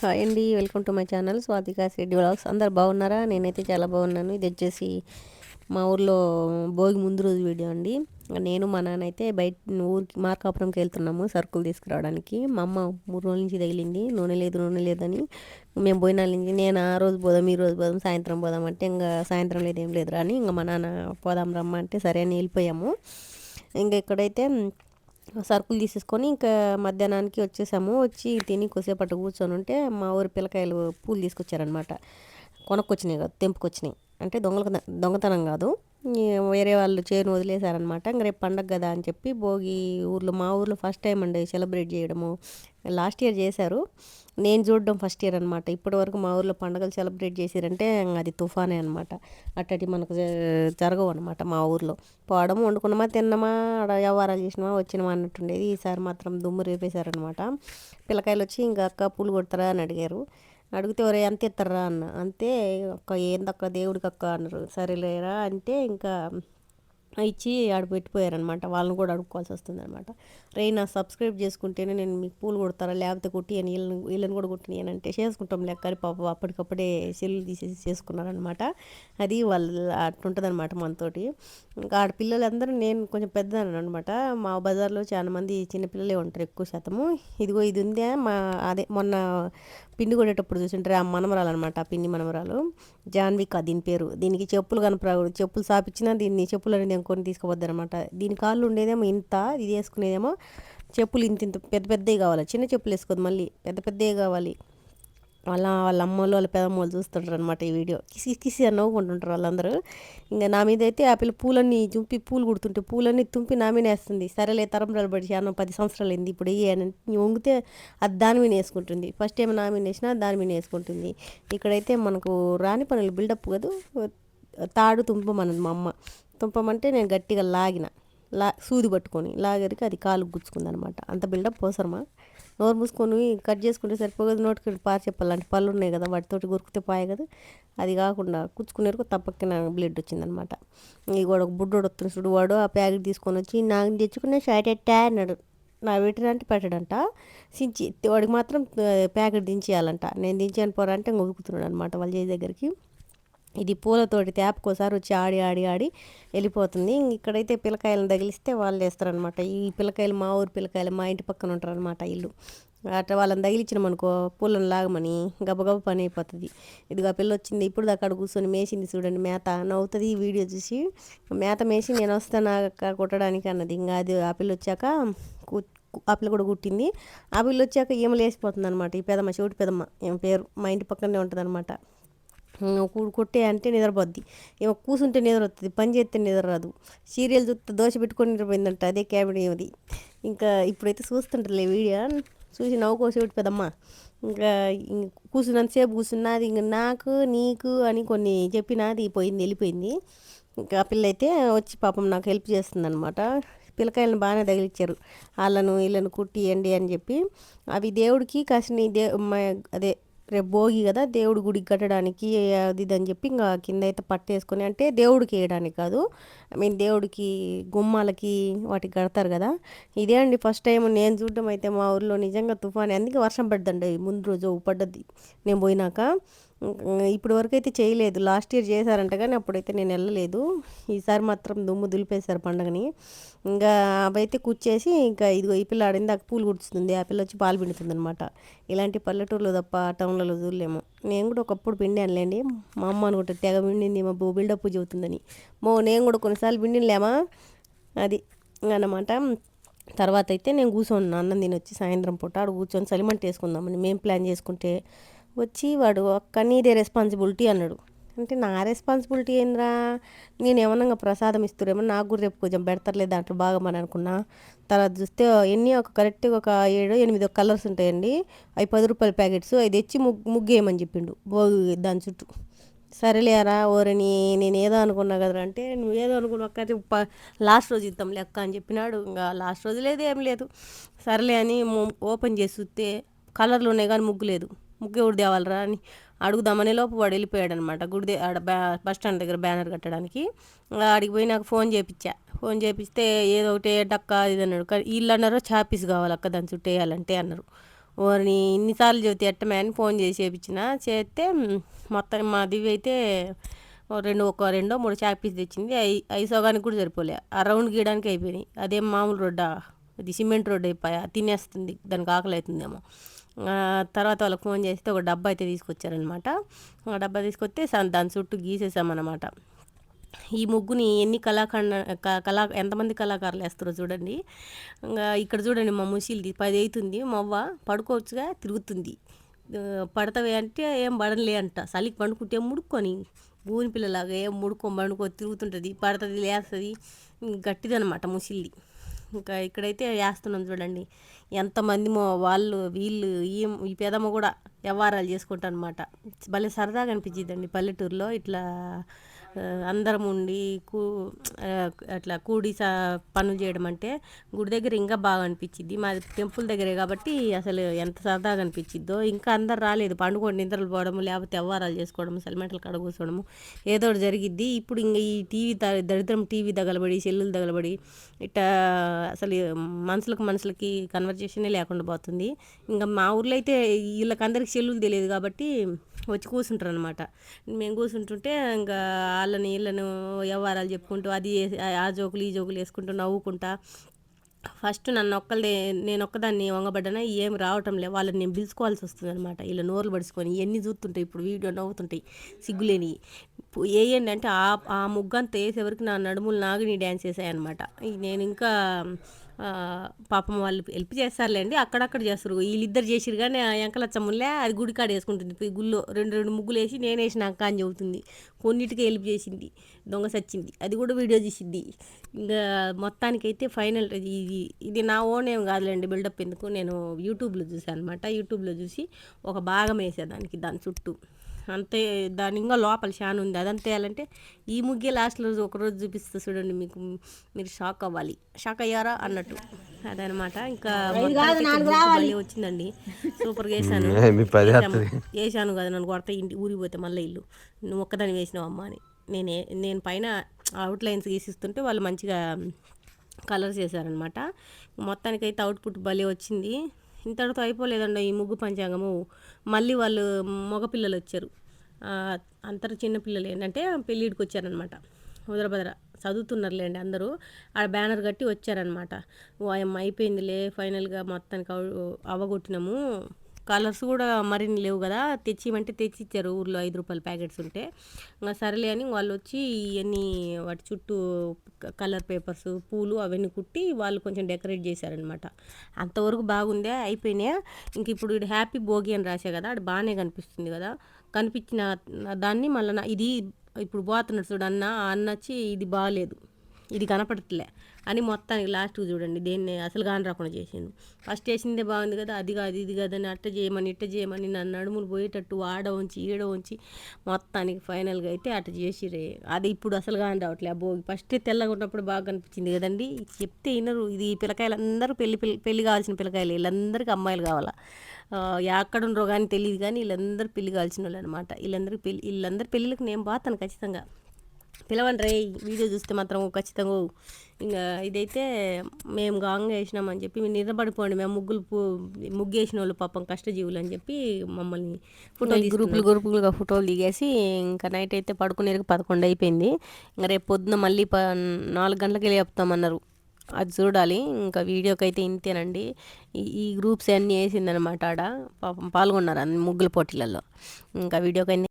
Hi అండి welcome to my channel Swathika Reddy vlogs. అందరు బాగున్నారా? నేనైతే చాలా బాగున్నాను. ఇది వచ్చేసి మా ఊర్లో భోగి ముందు రోజు వీడియో అండి. నేను మా నాన్న అయితే బయట ఊరికి మార్కాపురంకి వెళ్తున్నాము సరుకులు తీసుకురావడానికి. మా అమ్మ మూడు రోజుల నుంచి తగిలింది. నూనె లేదు నూనె లేదని మేము పోయిన నుంచి నేను ఆ రోజు పోదాం ఈ రోజు పోదాం సాయంత్రం పోదాం అంటే ఇంకా సాయంత్రం లేదు ఏం లేదు రాని ఇంకా మా నాన్న పోదాం రమ్మంటే సరే అని వెళ్ళిపోయాము. ఇంకా ఇక్కడైతే సరుకులు తీసేసుకొని ఇంకా మధ్యాహ్నానికి వచ్చేసాము. వచ్చి తిని కొద్దిసేపట్టు కూర్చొని ఉంటే మా ఊరి పిల్లకాయలు పూలు తీసుకొచ్చారనమాట కొనుక్కొచ్చినాయి కదా తెంపుకొచ్చినాయి. అంటే దొంగల దొంగతనం కాదు. వేరే వాళ్ళు చేను వదిలేశారనమాట. ఇంక రేపు పండగ కదా అని చెప్పి భోగి ఊర్లో మా ఊర్లో ఫస్ట్ టైం అండి సెలబ్రేట్ చేయడము. లాస్ట్ ఇయర్ చేశారు. నేను చూడడం ఫస్ట్ ఇయర్ అనమాట. ఇప్పటి వరకు మా ఊర్లో పండుగలు సెలబ్రేట్ చేశారంటే అది తుఫానే అనమాట. అట్టటి మనకు జరగవు అనమాట మా ఊర్లో. పోవడం వండుకున్నామా తిన్నామా ఆడ వ్యవహారాలు చేసినామా వచ్చినామా అన్నట్టుండేది. ఈసారి మాత్రం దుమ్ము రేపేశారనమాట. పిల్లకాయలు వచ్చి ఇంకా అక్క పూలు కొడతారా అని అడిగారు. అడిగితే ఒరే ఎంత ఇస్తారా అన్న. అంతే అక్క ఏందక్క దేవుడికి అక్క అన్నారు. సరేలేరా అంటే ఇంకా ఇచ్చి ఆడ పెట్టిపోయారనమాట వాళ్ళని కూడా అడుక్కోవాల్సి వస్తుంది అనమాట రే నా సబ్స్క్రైబ్ చేసుకుంటేనే నేను మీకు పూలు కొడతారా? లేకపోతే కొట్టి అని వీళ్ళని వీళ్ళని కూడా కొట్టినాను అంటే చేసుకుంటాం లెక్క పాప అప్పటికప్పుడే సెల్లు తీసేసి చేసుకున్నారనమాట అది వాళ్ళు అట్టుంటుంది అనమాట మనతోటి. ఇంకా ఆడ పిల్లలందరూ నేను కొంచెం పెద్దదాన్ని అనమాట మా బజార్లో చాలా మంది చిన్నపిల్లలే ఉంటారు ఎక్కువ శాతము. ఇదిగో ఇది ఉందే మా అదే మొన్న పిండి కొట్టేటప్పుడు చూసింటారు ఆ మనమరాలు అనమాట ఆ పిండి మనమరాలు. జాన్విక దీని పేరు. దీనికి చెప్పులు కనపరాడు చెప్పులు సాపించినా దీన్ని చెప్పులు అనేది కొని తీసుకోవద్దు అనమాట దీని కాళ్ళు ఉండేదేమో ఇంత ఇది వేసుకునేదేమో చెప్పులు ఇంత ఇంత పెద్ద పెద్దవి కావాలి. చిన్న చెప్పులు వేసుకోదు మళ్ళీ. పెద్ద పెద్దవి కావాలి. వాళ్ళ వాళ్ళ అమ్మలు వాళ్ళ పెదమ్మలు చూస్తుంటారు అనమాట ఈ వీడియో. కిసి కిసి అని నవ్వుకుంటుంటారు వాళ్ళందరూ. ఇంకా నా మీద అయితే ఆ పిల్ల పూలన్నీ చుంపి పూలు కుడుతుంటే పూలన్నీ తుంపి నా మీద వేస్తుంది. సరేలే తరంబరాలు పడి చాలా పది సంవత్సరాలు అయింది ఇప్పుడు అని వంగితే అది దాని మీద వేసుకుంటుంది. ఫస్ట్ టైం నా మీద వేసినా దాని మీద వేసుకుంటుంది. ఇక్కడైతే మనకు రాని పనులు బిల్డప్ కదా. తాడు తుంపమన్నది మా అమ్మ. తుంపమంటే నేను గట్టిగా లాగిన. లా సూది పట్టుకొని లాగరికి అది కాలు గుచ్చుకుంది అనమాట అంత బిల్డప్ పోసరమా నోరు మూసుకొని కట్ చేసుకుంటే సరిపోదు నోటికి పార చెప్పాలంటే పళ్ళు ఉన్నాయి కదా వాటితోటి గురికితే పాయ కదా. అది కాకుండా కుచ్చుకునేరకు నాకు బ్లడ్ వచ్చిందనమాట. ఈ కూడా ఒక బుడ్డోడు వస్తున్న చూడు వాడు ఆ ప్యాకెట్ తీసుకొని వచ్చి నాకు తెచ్చుకునే షార్ట్ అట్టా అన్నాడు. నా పెట్టినంటే పెట్టడంట. సించి వాడికి మాత్రం ప్యాకెట్ దించేయాలంట. నేను దించాను పోరా అంటే ఉరుకుతున్నాడు అనమాట వాళ్ళ చేతి దగ్గరికి. ఇది పూలతోటి తేపకోసారి వచ్చి ఆడి ఆడి ఆడి వెళ్ళిపోతుంది. ఇక్కడైతే పిల్లకాయలను తగిలిస్తే వాళ్ళు వేస్తారనమాట ఈ పిల్లకాయలు మా ఊరు పిల్లకాయలు మా ఇంటి పక్కన ఉంటారనమాట ఇల్లు. అట్లా వాళ్ళని తగిలిచ్చినామనుకో పూలను లాగమని గబగబ పని అయిపోతుంది. ఇదిగా పిల్ల వచ్చింది ఇప్పుడు దాకా అక్కడ కూర్చొని మేసింది చూడండి మేత. నవ్వుతుంది ఈ వీడియో చూసి. మేత మేసి నేను వస్తాను అక్క కొట్టడానికి అన్నది. ఇంకా అది ఆ పిల్ల వచ్చాక ఆ పిల్ల కూడా కుట్టింది. ఆ పిల్ల వచ్చాక ఈమె లేసిపోతుంది అనమాట ఈ పెదమ్మ చోటు పెదమ్మ ఏం పేరు మా ఇంటి పక్కనే ఉంటుంది అనమాట కొట్టే అంటే నిద్రపోద్ది. ఏమో కూసుంటే నిద్ర వస్తుంది పని చేస్తే నిద్ర రాదు. సీరియల్ చూస్తే దోశ పెట్టుకొని నిద్రపోయిందంట అదే క్యాబిన్ ఏమిది ఇంకా ఇప్పుడైతే చూస్తుంటారులే వీడియో. చూసి నవ్వుకోసేపు పెద్దమ్మా. ఇంకా కూర్చున్నంతసేపు కూర్చున్నది ఇంక నాకు నీకు అని కొన్ని చెప్పినది పోయింది వెళ్ళిపోయింది. ఇంకా పిల్ల అయితే వచ్చి పాపం నాకు హెల్ప్ చేస్తుందనమాట పిల్లకాయలను బాగానే తగిలిచ్చారు. వాళ్ళను వీళ్ళను కుట్టియండి అని చెప్పి. అవి దేవుడికి కాసిన దే అదే రేపు భోగి కదా దేవుడి గుడికి కట్టడానికి అది ఇది అని చెప్పి ఇంకా కింద అయితే పట్టేసుకొని అంటే దేవుడికి వేయడానికి కాదు ఐ మీన్ దేవుడికి గుమ్మాలకి వాటికి కడతారు కదా. ఇదే అండి ఫస్ట్ టైం నేను చూడడం అయితే మా ఊర్లో నిజంగా తుఫాన్ అందుకే వర్షం పడ్డండి ముందు రోజు పడ్డది నేను పోయినాక. ఇప్పటి వరకు అయితే చేయలేదు. లాస్ట్ ఇయర్ చేశారంట కానీ అప్పుడైతే నేను వెళ్ళలేదు. ఈసారి మాత్రం దుమ్ము దులిపేశారు పండగని. ఇంకా అవైతే కూర్చేసి ఇంకా ఇదిగో ఈ పిల్ల ఆడింది ఆ పూలు కుడుతుంది ఆ పిల్ల వచ్చి పాలు పిండుతుంది అనమాట ఇలాంటి పల్లెటూరులో తప్ప టౌన్లలో చూడలేము నేను కూడా ఒకప్పుడు పిండానులేండి. మా అమ్మ అనుకుంటా తెగ పిండింది మా బో బిల్డప్ చెబుతుందని మో నేను కూడా కొన్నిసార్లు పిండిలేమా అది అన్నమాట. తర్వాత అయితే నేను కూర్చొని అన్నం తినొచ్చి సాయంత్రం పూట ఆడు కూర్చొని సలిమంట వేసుకుందామని. మేము ప్లాన్ చేసుకుంటే వచ్చి వాడు ఒక్క నీదే రెస్పాన్సిబిలిటీ అన్నాడు. అంటే నా రెస్పాన్సిబిలిటీ ఏంద్రా? నేను ఏమన్నా ప్రసాదం ఇస్తురేమో నాకు కూడా రేపు కొంచెం పెడతారులేదు దాంట్లో బాగా మరి అనుకున్నా. తర్వాత చూస్తే ఎన్ని ఒక కరెక్ట్గా ఒక ఏడు ఎనిమిది కలర్స్ ఉంటాయండి. అవి పది రూపాయల ప్యాకెట్స్ అవి తెచ్చి ముగ్గు ముగ్గేయమని చెప్పిండు. భోగి దాని చుట్టూ. సరేలేరా ఓరని నేను ఏదో అనుకున్నా కదరా అంటే నువ్వు ఏదో అనుకున్నా లాస్ట్ రోజు ఇద్దాం లెక్క అని చెప్పినాడు. ఇంకా లాస్ట్ రోజు లేదు ఏం లేదు. సరేలే అని ఓపెన్ చేసి చూస్తే కలర్లు ఉన్నాయి కానీ ముగ్గు లేదు. ముగ్గు ఎవరు తేవాలరా అని అడుగుదామనే లోపు వాడు వెళ్ళిపోయాడు అనమాట గుడి ఆడ బ్యా బస్ స్టాండ్ దగ్గర బ్యానర్ కట్టడానికి. ఆడికి పోయి నాకు ఫోన్ చేపించా ఫోన్ చేపిస్తే ఏదో ఒకటి డక్క ఇది అన్నాడు. వీళ్ళు అన్నారు చాపీస్ కావాలి అక్క దాని చుట్టూ వేయాలంటే అన్నారు. వారిని ఇన్నిసార్లు చెబితే ఎట్టమే అని ఫోన్ చేసి చేపించిన. చేస్తే మొత్తం మా అయితే రెండు ఒక రెండో మూడు చాపీస్ తెచ్చింది. అవి అవి సగానికి కూడా సరిపోలే. ఆ రౌండ్ గీయడానికి అయిపోయినాయి. అదేం మామూలు రోడ్డా అది సిమెంట్ రోడ్ అయిపోయా తినేస్తుంది. దానికి ఆకలి అవుతుందేమో. తర్వాత వాళ్ళకి ఫోన్ చేస్తే ఒక డబ్బా అయితే తీసుకొచ్చారనమాట ఆ డబ్బా తీసుకొస్తే దాని చుట్టూ గీసేసామన్నమాట. ఈ ముగ్గుని ఎన్ని కళాఖండ కళా ఎంతమంది కళాకారులు వేస్తారో చూడండి. ఇంకా ఇక్కడ చూడండి మా ముసిలిది పది అవుతుంది మవ్వ పడుకోవచ్చుగా తిరుగుతుంది. పడతావే అంటే ఏం పడనులే అంట. చలికి పండుకుంటే ముడుక్కొని భూమి పిల్లలాగా ఏం ముడుకో పండుకో తిరుగుతుంటుంది పడుతుంది లేస్తుంది గట్టిదనమాట ముసిల్ది. ఇంకా ఇక్కడైతే వేస్తున్నాం చూడండి. ఎంతమంది వాళ్ళు వీళ్ళు ఈ ఈ పెదమ్మ కూడా వ్యవహారాలు చేసుకుంటా అనమాట భలే సరదాగా అనిపించిందండి పల్లెటూరులో ఇట్లా అందరం ఉండి కూ అట్లా కూడి సా పనులు చేయడం అంటే గుడి దగ్గర ఇంకా బాగా అనిపించింది మాది టెంపుల్ దగ్గరే కాబట్టి అసలు ఎంత సరదాగా అనిపించిద్దో. ఇంకా అందరు రాలేదు. పండుకోండి నిద్రలు పోవడము లేకపోతే అవ్వారాలు చేసుకోవడము సెల్మెంటలు కడ కూర్చోవడము ఏదో ఒకటి జరిగిద్ది. ఇప్పుడు ఇంకా ఈ టీవీ దరిద్రం టీవీ తగలబడి సెల్లులు తగలబడి ఇట్లా అసలు మనుషులకు మనుషులకి కన్వర్జేషనే లేకుండా పోతుంది. ఇంకా మా ఊర్లో అయితే వీళ్ళకందరికి సెల్లులు తెలియదు కాబట్టి వచ్చి కూర్చుంటారు అనమాట మేము కూర్చుంటుంటే ఇంకా వాళ్ళని వీళ్ళను వ్యవహారాలు చెప్పుకుంటూ అది ఆ జోకులు ఈ జోకులు వేసుకుంటూ నవ్వుకుంటా ఫస్ట్ నన్ను ఒక్కళ్ళే నేను ఒక్కదాన్ని వంగబడ్డానా ఏం రావటం లే వాళ్ళని నేను పిలుచుకోవాల్సి వస్తుంది అనమాట వీళ్ళు నోర్లు పడుచుకొని ఎన్ని చూస్తుంటాయి ఇప్పుడు వీడియో నవ్వుతుంటాయి సిగ్గులేని. ఏంటంటే అంటే ఆ ఆ ముగ్గంతా వేసేవరకు నా నడుములు నాగిని డ్యాన్స్ వేసాయన్నమాట. నేను ఇంకా పాపం వాళ్ళు హెల్ప్ చేస్తారులేండి. అక్కడక్కడ చేస్తారు. వీళ్ళిద్దరు చేసిరు కానీ ఎంకలచ్చమ్ములే అది గుడి కాడ వేసుకుంటుంది. గుళ్ళో రెండు రెండు ముగ్గులు వేసి నేను వేసినాక అని చెబుతుంది. కొన్నిటికి హెల్ప్ చేసింది. దొంగ సచ్చింది. అది కూడా వీడియో చేసింది ఇంకా మొత్తానికైతే ఫైనల్ ఇది ఇది నా ఓన్ ఏం కాదులేండి బిల్డప్ ఎందుకు. నేను యూట్యూబ్లో చూసాను అనమాట యూట్యూబ్లో చూసి ఒక భాగం వేసేదానికి దాని చుట్టూ. అంతే దాని ఇంకా లోపల షాన్ ఉంది. అదంతా వేయాలంటే ఈ ముగ్గే లాస్ట్ రోజు ఒకరోజు చూపిస్తే చూడండి మీకు. మీరు షాక్ అవ్వాలి. షాక్ అయ్యారా? అన్నట్టు. అదనమాట ఇంకా వచ్చిందండి. సూపర్గా వేసాను వేసాను కదా నన్ను కొడతా ఇంటి ఊరికి పోతే మళ్ళీ ఇల్లు. నువ్వు ఒక్కదాన్ని వేసినావు అమ్మ అని. నేనే నేను పైన అవుట్లైన్స్ గీసిస్తుంటే వాళ్ళు మంచిగా కలర్స్ వేసారనమాట మొత్తానికైతే అవుట్పుట్ భలే వచ్చింది. ఇంతటితో అయిపోలేదండి ఈ ముగ్గు పంచాంగము. మళ్ళీ వాళ్ళు మగపిల్లలు వచ్చారు. అంతరు చిన్నపిల్లలు ఏంటంటే పెళ్ళిడికి వచ్చారనమాట ఉదరభద్ర చదువుతున్నారులేండి అందరూ. ఆడ బ్యానర్ కట్టి వచ్చారనమాట ఓ అమ్మ అయిపోయిందిలే ఫైనల్గా మొత్తానికి అవ్వగొట్టినాము కలర్స్ కూడా మరిన్ని లేవు కదా తెచ్చిమంటే తెచ్చి ఇచ్చారు ఊర్లో ఐదు రూపాయల ప్యాకెట్స్ ఉంటే. ఇంకా సరేలే అని వాళ్ళు వచ్చి ఇవన్నీ వాటి చుట్టూ కలర్ పేపర్స్ పూలు అవన్నీ కుట్టి వాళ్ళు కొంచెం డెకరేట్ చేశారనమాట అంతవరకు బాగుందే అయిపోయినాయి? ఇంక ఇప్పుడు హ్యాపీ భోగి అని రాసే కదా అది బాగానే కనిపిస్తుంది కదా. కనిపించిన దాన్ని మళ్ళీ ఇది ఇప్పుడు పోతున్నాడు చూడు అన్న అన్న వచ్చి ఇది బాగాలేదు ఇది కనపడట్లే. అని మొత్తానికి లాస్ట్కి చూడండి దేన్ని అసలు కాని రాకుండా చేసిండు. ఫస్ట్ వేసిందే బాగుంది కదా అది కాదు ఇది కాదని అట్ట చేయమని ఇట్ట చేయమని నన్ను నడుములు పోయేటట్టు ఆడ ఉంచి ఈడ ఉంచి మొత్తానికి ఫైనల్గా అయితే అట్ట చేసిరే అది ఇప్పుడు అసలు కాని రావట్లే. భోగి ఫస్ట్ తెల్లగా ఉన్నప్పుడు బాగా కనిపించింది కదండి. చెప్తే వినరు. ఇది పిల్లకాయలు అందరూ పెళ్ళి పెళ్ళి కావాల్సిన పిల్లకాయలు. వీళ్ళందరికీ అమ్మాయిలు కావాలా? ఎక్కడుండ్రో కానీ తెలియదు కానీ వీళ్ళందరూ పెళ్ళి కావాల్సిన వాళ్ళు అనమాట వీళ్ళందరికీ పెళ్ళి వీళ్ళందరూ పెళ్ళిళ్ళకి నేను బాతాను ఖచ్చితంగా. పిలవండి రే వీడియో చూస్తే మాత్రం ఖచ్చితంగా ఇంకా ఇదైతే మేము గాంగా వేసినామని చెప్పి మీరు నిద్రపడిపోండి మేము ముగ్గులు ముగ్గు వేసిన వాళ్ళు పాపం కష్టజీవులు అని చెప్పి మమ్మల్ని ఫోటో గ్రూపులు గ్రూపులుగా ఫోటోలు దిగేసి ఇంకా నైట్ అయితే పడుకునేది పదకొండు అయిపోయింది. ఇంకా రేపు పొద్దున మళ్ళీ ప నాలుగు గంటలకి వెళ్ళి చెప్తామన్నారు. అది చూడాలి. ఇంకా వీడియోకి అయితే ఇంతేనండి. ఈ గ్రూప్స్ అన్నీ వేసిందనమాట ఆడ. పాపం పాల్గొన్నారు అన్ని ముగ్గుల పోటీలలో. ఇంకా వీడియోకి అన్ని